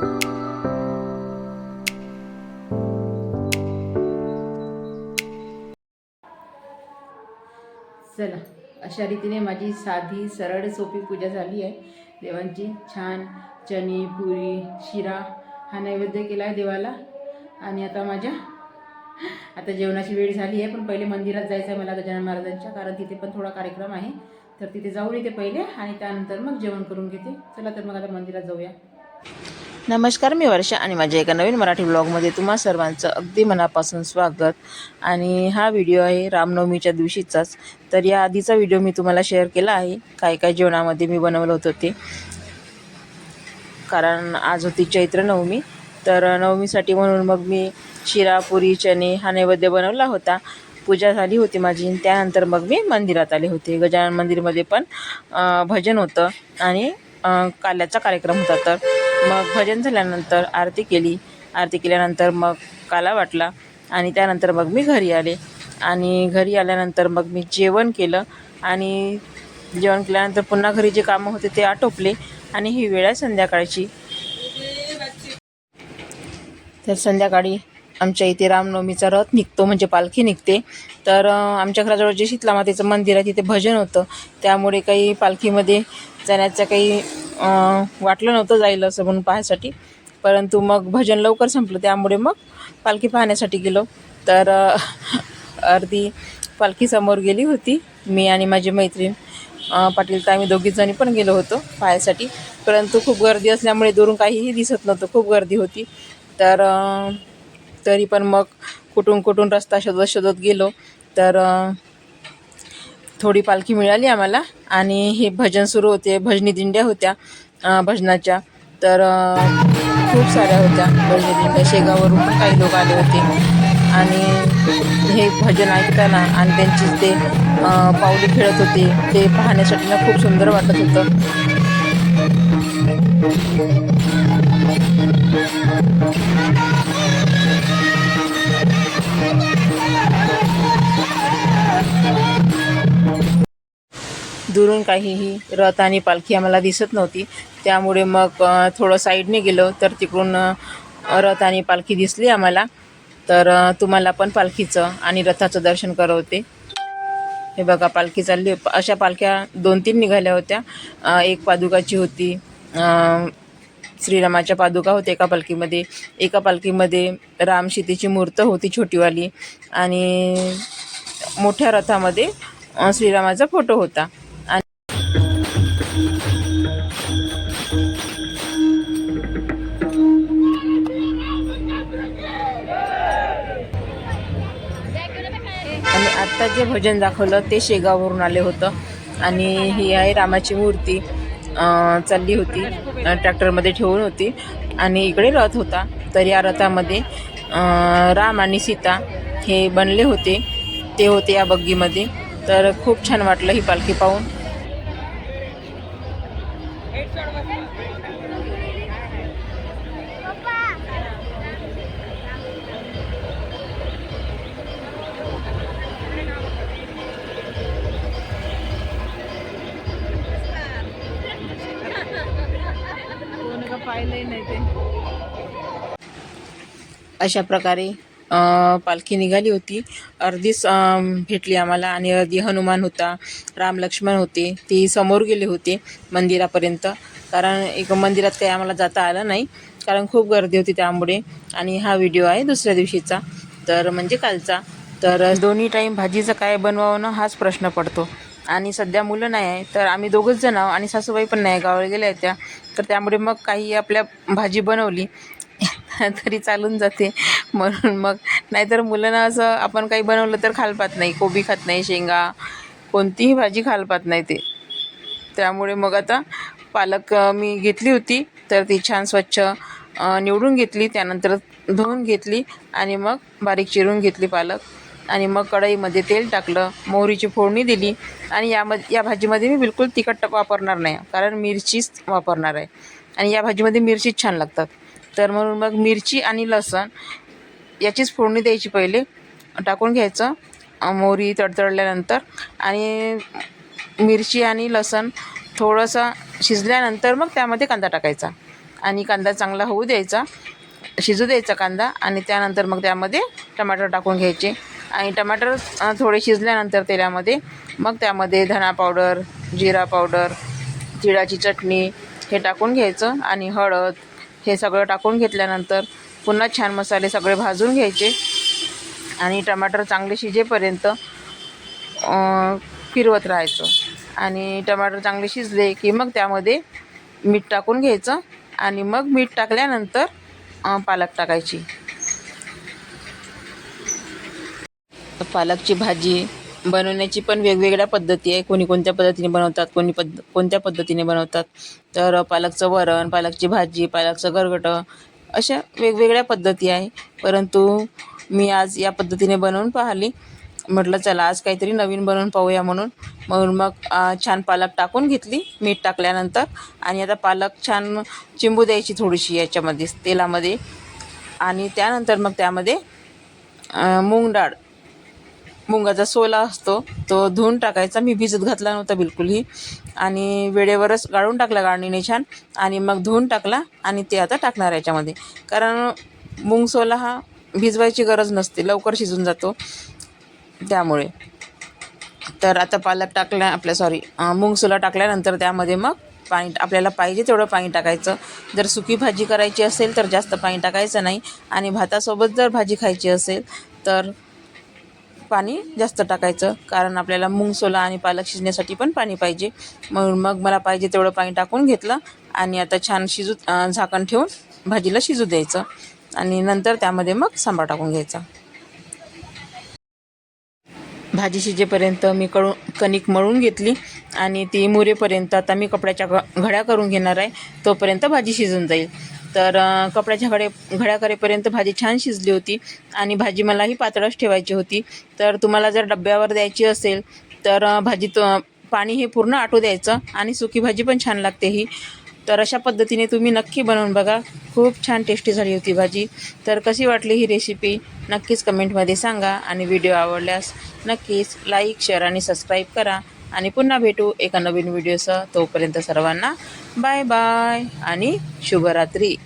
चला अशा रीतीने माझी साधी सरळ सोपी पूजा झाली आहे. देवांची छान चणी पुरी शिरा हा नैवेद्य केला आहे देवाला. आणि आता माझ्या आता जेवणाची वेळ झाली आहे पण पहिले मंदिरात जायचं आहे मला गजानन महाराजांच्या कारण तिथे पण थोडा कार्यक्रम आहे. तर तिथे जाऊन येते पहिले आणि त्यानंतर मग जेवण करून घेते. चला तर मग आता मंदिरात जाऊया. नमस्कार मी वर्षा आणि माझ्या एका नवीन मराठी ब्लॉगमध्ये तुम्हा सर्वांचं अगदी मनापासून स्वागत. आणि हा व्हिडिओ आहे रामनवमीच्या दिवशीचाच. तर या आधीचा व्हिडिओ मी तुम्हाला शेअर केला आहे. काय काय जेवणामध्ये मी बनवलं होतं ते. कारण आज होती चैत्र नवमी. तर नवमीसाठी म्हणून मग मी शिरा पुरी चणे हा नैवेद्य बनवला होता. पूजा झाली होती माझी. आणि त्यानंतर मग मी मंदिरात आले होते. गजानन मंदिरमध्ये पण भजन होतं. आणि काल्याचा कार्यक्रम होता. तर मग भजन झाल्यानंतर आरती केली. आरती केल्यानंतर मग काला वाटला आणि त्यानंतर मग मी घरी आले. आणि घरी आल्यानंतर मग मी जेवण केलं आणि जेवण केल्यानंतर पुन्हा घरी जे कामं होते ते आटोपले आणि ही वेळ आहे संध्याकाळची. तर संध्याकाळी आमच्या इथे रामनवमीचा रथ निघतो म्हणजे पालखी निघते. तर आमच्या घराजवळ जे शीतला मातेचं मंदिर आहे तिथे भजन होतं. त्यामुळे काही पालखीमध्ये जाण्याचं काही वाटलं नव्हतं जाईल असं म्हणून पाहायसाठी. परंतु मग भजन लवकर संपलं. त्यामुळे मग पालखी पाहण्यासाठी गेलो. तर अर्धी पालखी समोर गेली होती. मी आणि माझी मैत्रीण पाटील तर आम्ही दोघीजणी पण गेलो होतो पाहायसाठी. परंतु खूप गर्दी असल्यामुळे दुरून काहीही दिसत नव्हतं. खूप गर्दी होती. तर तरी पण मग कुठून कुठून रस्ता शोधत शोधत गेलो. तर थोडी पालखी मिळाली आम्हाला आणि हे भजन सुरू होते. भजनी दिंड्या होत्या भजनाच्या. तर खूप साऱ्या होत्या भजनी दिंड्या. शेगावरून पण काही लोक आले होते. आणि हे भजन ऐकताना आणि त्यांचीच ते पावली खेळत होते ते पाहण्यासाठी ना खूप सुंदर वाटत होतं. दुरून काहीही रथ आणि पालखी आम्हाला दिसत नव्हती. त्यामुळे मग थोडं साईडने गेलो तर तिकडून रथ आणि पालखी दिसली आम्हाला. तर तुम्हाला पण पालखीचं आणि रथाचं दर्शन करवते. हे बघा पालखी चालली. अशा पालख्या दोन तीन निघाल्या होत्या. एक पादुकाची होती. श्रीरामाच्या पादुका होत्या एका पालखीमध्ये. एका पालखीमध्ये राम सीतेची मूर्त होती छोटीवाली. आणि मोठ्या रथामध्ये श्रीरामाचा फोटो होता. आत्ता जे भजन दाखवलं ते शेगाववरून आले होतं. आणि ही आहे रामाची मूर्ती. चालली होती. ट्रॅक्टरमध्ये ठेवून होती. आणि इकडे रथ होता. तर या रथामध्ये राम आणि सीता हे बनले होते. ते होते या बग्गीमध्ये. तर खूप छान वाटलं ही पालखी पाहून. अशा प्रकारे पालखी निघाली होती. अर्धीच भेटली आम्हाला आणि अर्धी हनुमान होता राम लक्ष्मण होते ते समोर गेले होते मंदिरापर्यंत. कारण एक मंदिरात काही आम्हाला जाता आलं नाही कारण खूप गर्दी होती त्यामुळे. आणि हा व्हिडिओ आहे दुसऱ्या दिवशीचा तर म्हणजे कालचा. तर दोन्ही टाईम भाजीचं काय बनवावं ना हाच प्रश्न पडतो. आणि सध्या मुलं नाही आहे तर आम्ही दोघंच जण आहोत आणि सासूबाई पण नाही गावाला गेल्या आहेत त्या तर त्यामुळे मग काही आपल्या भाजी बनवली तरी चालून जाते. म्हणून मग नाहीतर मुलांना असं आपण काही बनवलं तर खालपात नाही. कोबी खात नाही शेंगा कोणतीही भाजी खालपात नाही ते. त्यामुळे मग आता पालक मी घेतली होती. तर ती छान स्वच्छ निवडून घेतली. त्यानंतर धुवून घेतली आणि मग बारीक चिरून घेतली पालक. आणि मग कढईमध्ये तेल टाकलं मोहरीची फोडणी दिली. आणि यामध्ये या भाजीमध्ये मी बिलकुल तिखट वापरणार नाही. कारण मिरचीच वापरणार आहे. आणि या भाजीमध्ये मिरचीच छान लागतात. तर म्हणून मग मिरची आणि लसण याचीच फोडणी द्यायची पहिले. टाकून घ्यायचं. मोहरी तडतडल्यानंतर आणि मिरची आणि लसण थोडंसं शिजल्यानंतर मग त्यामध्ये कांदा टाकायचा. आणि कांदा चांगला होऊ द्यायचा. शिजू द्यायचा कांदा आणि त्यानंतर मग त्यामध्ये टमाटर टाकून घ्यायचे. आणि टमाटर थोडे शिजल्यानंतर तेलामध्ये मग त्यामध्ये धना पावडर जिरा पावडर तिळाची चटणी हे टाकून घ्यायचं. आणि हळद हे सगळं टाकून घेतल्यानंतर पुन्हा छान मसाले सगळे भाजून घ्यायचे. आणि टमाटर चांगले शिजेपर्यंत फिरवत राहायचं. आणि टमाटर चांगले शिजले की मग त्यामध्ये मीठ टाकून घ्यायचं. आणि मग मीठ टाकल्यानंतर पालक टाकायची. पालकची भाजी बनवण्याची पण वेगवेगळ्या पद्धती आहे. कोणी कोणत्या पद्धतीने बनवतात कोणी पद्ध कोणत्या पद्धतीने बनवतात. तर पालकचं वरण पालकची भाजी पालकचं गरगटं अशा वेगवेगळ्या पद्धती आहे. परंतु मी आज या पद्धतीने बनवून पाहिली. म्हटलं चला आज काहीतरी नवीन बनवून पाहूया म्हणून. म्हणून मग छान पालक टाकून घेतली मीठ टाकल्यानंतर. आणि आता पालक छान चिंबू द्यायची थोडीशी याच्यामध्ये तेलामध्ये. आणि त्यानंतर मग त्यामध्ये मूग डाळ. मुंगाचा सोला असतो तो धुवून टाकायचा. मी भिजत घातला नव्हता बिलकुलही. आणि वेळेवरच गाळून टाकला गाळणीने छान. आणि मग धुवून टाकला आणि ते आता टाकणार याच्यामध्ये. कारण मुंग सोला हा भिजवायची गरज नसते लवकर शिजून जातो. त्यामुळे. तर आता पालक टाकल्या आपल्या सॉरी मूग सोला टाकल्यानंतर त्यामध्ये मग पाणी आपल्याला पाहिजे तेवढं पाणी टाकायचं. जर सुकी भाजी करायची असेल तर जास्त पाणी टाकायचं नाही. आणि भातासोबत जर भाजी खायची असेल तर पाणी जास्त टाकायचं. कारण आपल्याला मूग सोला आणि पालक शिजण्यासाठी पण पाणी पाहिजे. म्हणून मग मला पाहिजे तेवढं पाणी टाकून घेतलं आणि आता छान शिजू झाकण ठेवून भाजीला शिजू द्यायचं. आणि नंतर त्यामध्ये मग सांबार टाकून घ्यायचा. भाजी शिजेपर्यंत मी कळू कणिक मळून घेतली आणि ती मुरेपर्यंत आता मी कपड्याच्या घड्या करून घेणार आहे. तोपर्यंत भाजी शिजून जाईल. तर कपड्याच्या घडे घड्या करेपर्यंत भाजी छान शिजली होती आणि भाजी मलाही पातळच ठेवायची होती. तर तुम्हाला जर डब्यावर द्यायची असेल तर भाजीत भाजी तो पाणी हे पूर्ण आटू द्यायचं आणि सुकी भाजी पण छान लागते ही. तर अशा पद्धतीने तुम्ही नक्की बनवून बघा. खूप छान टेस्टी झाली होती भाजी. तर कशी वाटली ही रेसिपी नक्कीच कमेंटमध्ये सांगा आणि व्हिडिओ आवडल्यास नक्कीच लाईक शेअर आणि सबस्क्राईब करा. आणि पुन्हा भेटू एका नवीन व्हिडिओसह. तोपर्यंत सर्वांना बाय बाय आणि शुभरात्री.